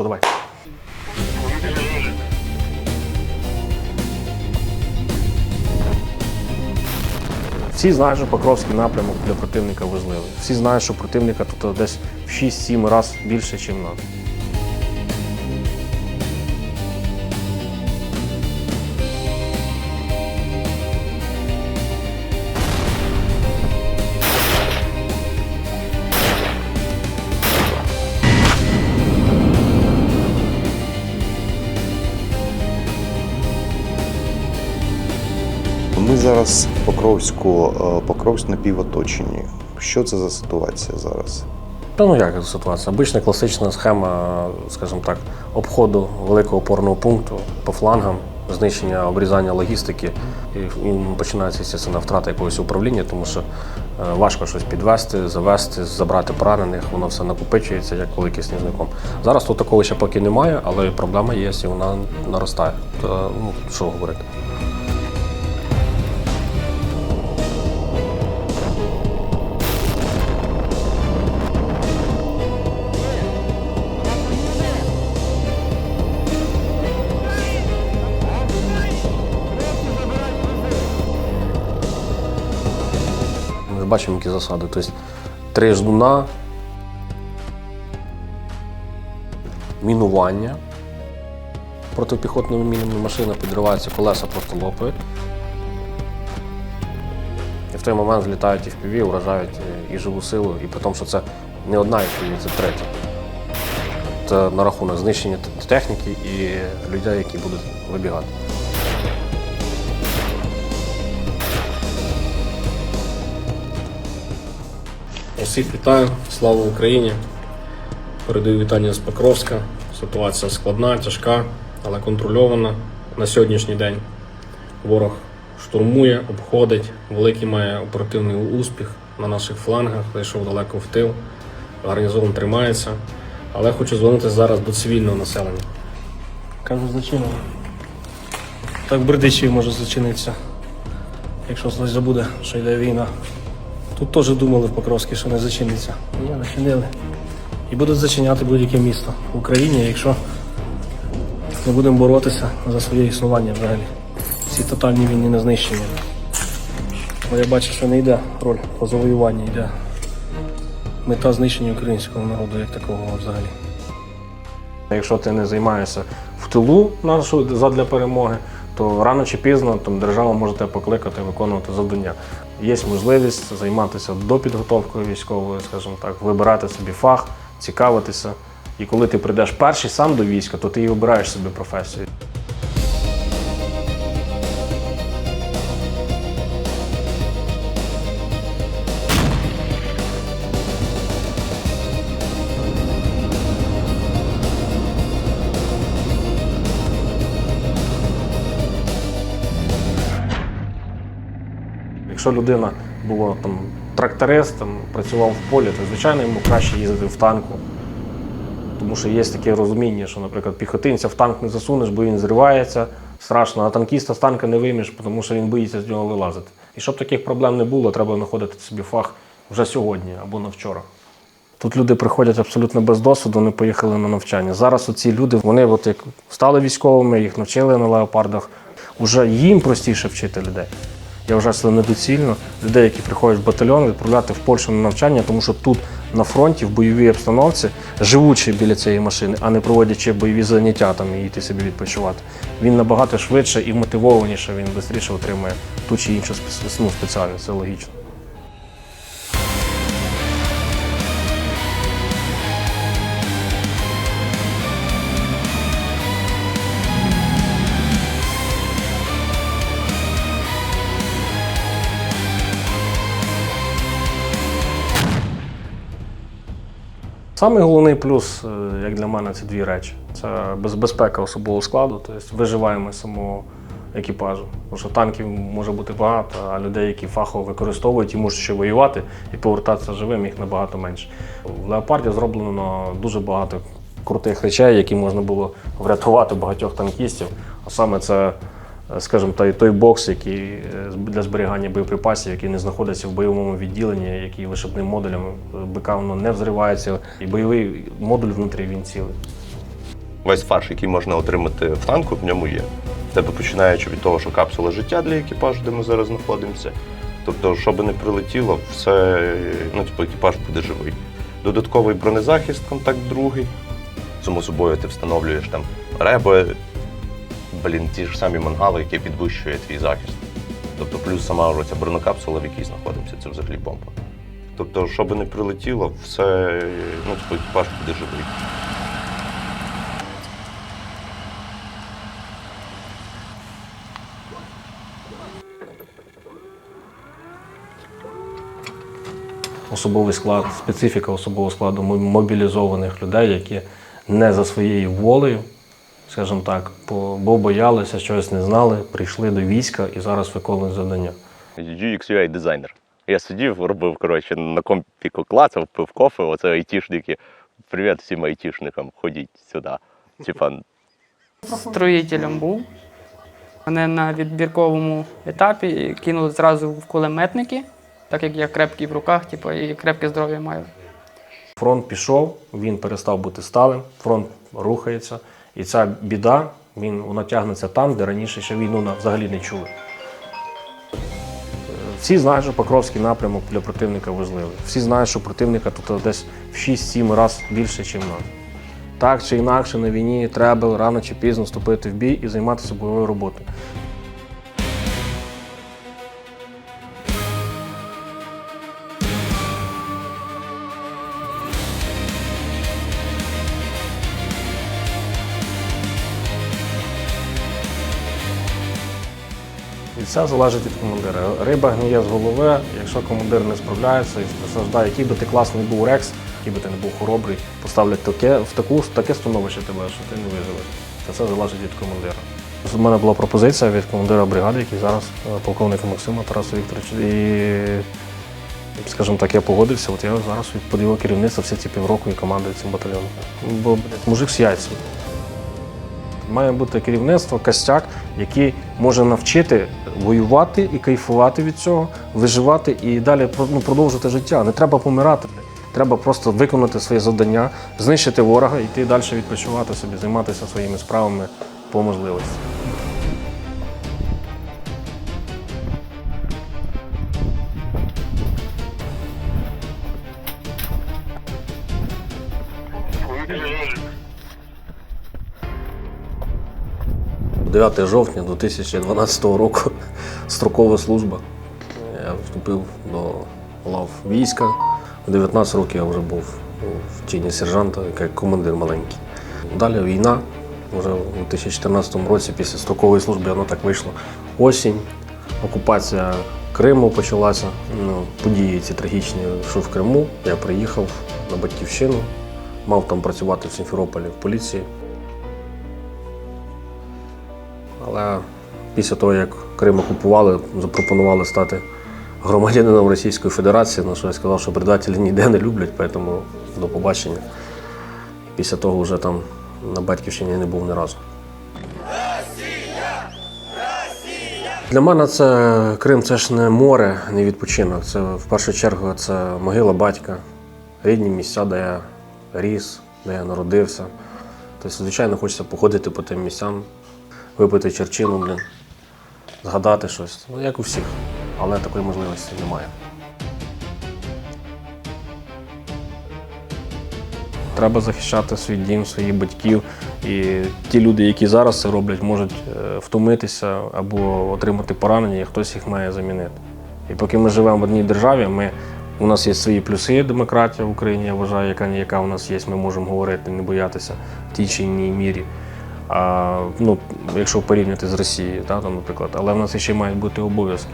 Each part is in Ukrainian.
що, давай. Всі знають, що Покровський напрямок для противника важливий. Всі знають, що противника тут десь в 6-7 разів більше, ніж нас. Зараз в Покровську, е, Покровськ напівоточені. Що це за ситуація зараз? Та ну як ситуація? Обична класична схема, скажімо так, обходу великого опорного пункту по флангам, знищення обрізання логістики. І, і починається звісно, втрата якогось управління, тому що е, важко щось підвести, завести, забрати поранених, воно все накопичується як великий сніжником. Зараз тут такого ще поки немає, але проблема є, і вона наростає. То, ну, що говорити. Бачимо, які засади. Тобто три ждуна, мінування. Протипіхотними мінами машина підривається, колеса просто лопають. І в той момент влітають і в уражають е, і живу силу, і при тому, що це не одна FPV, це третя. Це на рахунок знищення техніки і людей, які будуть вибігати. Усіх вітаю, слава Україні! Передаю вітання з Покровська. Ситуація складна, тяжка, але контрольована. На сьогоднішній день ворог штурмує, обходить. Великий має оперативний успіх на наших флангах, зайшов далеко в тил. Гарнізон тримається. Але хочу звернутися зараз до цивільного населення. Кажу, зачинено. Так в може зачинитися, якщо хтось забуде, що йде війна. Тут теж думали в Покровській, що не зачиниться. Ні, зачинили. І будуть зачиняти будь-яке місто в Україні, якщо не будемо боротися за своє існування взагалі. Ці тотальні війни не знищення. Бо я бачу, що не йде роль по завоюванні, йде мета знищення українського народу як такого взагалі. Якщо ти не займаєшся в тилу нашу задля перемоги, то рано чи пізно там, держава може тебе покликати виконувати завдання. Є можливість займатися допідготовкою військовою, скажімо так, вибирати собі фах, цікавитися. І коли ти прийдеш перший сам до війська, то ти і обираєш собі професію. Якщо людина була там тракторист, там, працював в полі, то звичайно йому краще їздити в танку. Тому що є таке розуміння, що, наприклад, піхотинця в танк не засунеш, бо він зривається, страшно, а танкіста з танка не виймеш, тому що він боїться з нього вилазити. І щоб таких проблем не було, треба знаходити собі фах вже сьогодні або на вчора. Тут люди приходять абсолютно без досвіду, вони поїхали на навчання. Зараз оці люди, вони от як стали військовими, їх навчили на леопардах. Уже їм простіше вчити людей. Я вважаю, це недоцільно людей, які приходять в батальйон, відправляти в Польщу на навчання, тому що тут на фронті, в бойовій обстановці, живучи біля цієї машини, а не проводячи бойові заняття там і йти собі відпочивати. Він набагато швидше і мотивованіше, він швидше отримує ту чи іншу ну, спеціальність, це логічно. Самий головний плюс, е, як для мене, це дві речі: це безпека особового складу, тобто виживаємо самого екіпажу. Тому що танків може бути багато, а людей, які фахово використовують і можуть ще воювати і повертатися живим, їх набагато менше. В леопарді зроблено дуже багато крутих речей, які можна було врятувати багатьох танкістів. А саме це скажімо, той, той бокс, який е, для зберігання боєприпасів, який не знаходиться в бойовому відділенні, який вишибним модулем БК воно не взривається, і бойовий модуль внутрі він цілий. Весь фарш, який можна отримати в танку, в ньому є. Тебе починаючи від того, що капсула життя для екіпажу, де ми зараз знаходимося. Тобто, що би не прилетіло, все, ну, типу, екіпаж буде живий. Додатковий бронезахист, контакт другий. Само собою ти встановлюєш там реби, блін, ті ж самі мангали, які підвищує твій захист. Тобто, плюс сама ця бронекапсула, в якій знаходимося, це взагалі бомба. Тобто, що би не прилетіло, все, ну, типу, екіпаж буде живий. особовий склад, специфіка особового складу мобілізованих людей, які не за своєю волею, скажімо так, бо боялися, чогось не знали, прийшли до війська і зараз виконують завдання. UX UI дизайнер. Я сидів, робив коротше, на компіку клацав, пив кофе, оце айтішники. Привіт всім айтішникам, ходіть сюди. Типа, строїтелем був. Мене на відбірковому етапі кинули зразу в кулеметники, так як я крепкий в руках, типу, і крепке здоров'я маю. Фронт пішов, він перестав бути сталим, фронт рухається, і ця біда, він, вона тягнеться там, де раніше ще війну взагалі не чули. Е, Всі знають, що Покровський напрямок для противника важливий. Всі знають, що противника тут десь в 6-7 разів більше, ніж нас. Так чи інакше на війні треба рано чи пізно вступити в бій і займатися бойовою роботою. І це залежить від командира. Риба гниє з голови, якщо командир не справляється і присаждає, який би ти класний був рекс, який би ти не був хоробрий, поставлять таке, в таку, таке становище тебе, що ти не виживеш. Це все залежить від командира. У мене була пропозиція від командира бригади, який зараз е, полковника Максима Тараса Вікторовича. І, скажімо так, я погодився. От я зараз під керівництво всі ці півроку і командую цим батальйоном. Бо мужик з яйцем. Має бути керівництво, костяк, який може навчити воювати і кайфувати від цього, виживати і далі ну, продовжувати життя. Не треба помирати. Треба просто виконати своє завдання, знищити ворога, йти далі відпочивати собі, займатися своїми справами по можливості. – 9 жовтня 2012 року строкова служба. Я вступив до лав війська. В 19 років я вже був в чині сержанта, як командир маленький. Далі війна. Вже у 2014 році, після строкової служби, воно так вийшло. Осінь, окупація Криму почалася. Ну, події ці трагічні, що в Криму. Я приїхав на батьківщину, мав там працювати в Сімферополі в поліції. Але після того, як Крим окупували, запропонували стати громадянином Російської Федерації, на що я сказав, що предателі ніде не люблять, тому до побачення. Після того вже там на батьківщині не був ні разу. Для мене це Крим це ж не море, не відпочинок. Це в першу чергу це могила батька, рідні місця, де я ріс, де я народився. Тобто, звичайно, хочеться походити по тим місцям, випити черчину, блін, згадати щось. Ну, як у всіх. Але такої можливості немає. Треба захищати свій дім, своїх батьків. І ті люди, які зараз це роблять, можуть е, втомитися або отримати поранення, і хтось їх має замінити. І поки ми живемо в одній державі, ми, у нас є свої плюси, демократія в Україні, я вважаю, яка ніяка у нас є, ми можемо говорити, не боятися в тій чи іншій мірі. А, ну, якщо порівняти з Росією, та, там, наприклад, але в нас ще мають бути обов'язки.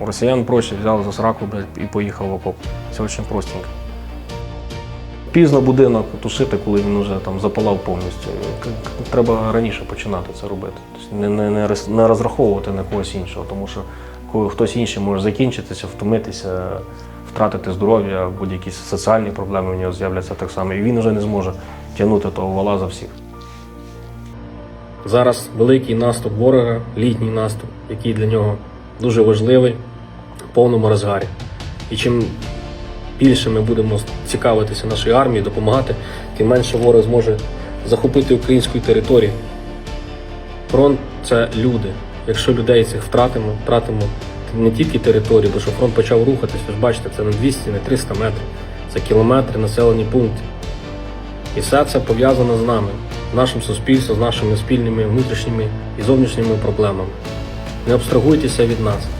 У росіян проще взяли за сраку і поїхав в окоп. Все дуже простенько. Пізно будинок тушити, коли він вже там запалав повністю. Треба раніше починати це робити. Тобто не, не, не, не розраховувати на когось іншого, тому що коли хтось інший може закінчитися, втомитися, втратити здоров'я, будь-які соціальні проблеми в нього з'являться так само. І він вже не зможе тягнути того вала за всіх. Зараз великий наступ ворога, літній наступ, який для нього дуже важливий, в повному розгарі. І чим більше ми будемо цікавитися нашою армією, допомагати, тим менше ворог зможе захопити українську територію. Фронт це люди. Якщо людей цих втратимо, втратимо не тільки територію, бо що фронт почав рухатися, ж бачите, це не 200, не 300 метрів, це кілометри, населені пункти. І все це пов'язано з нами, нашим суспільством, з нашими спільними внутрішніми і зовнішніми проблемами. Не абстрагуйтеся від нас.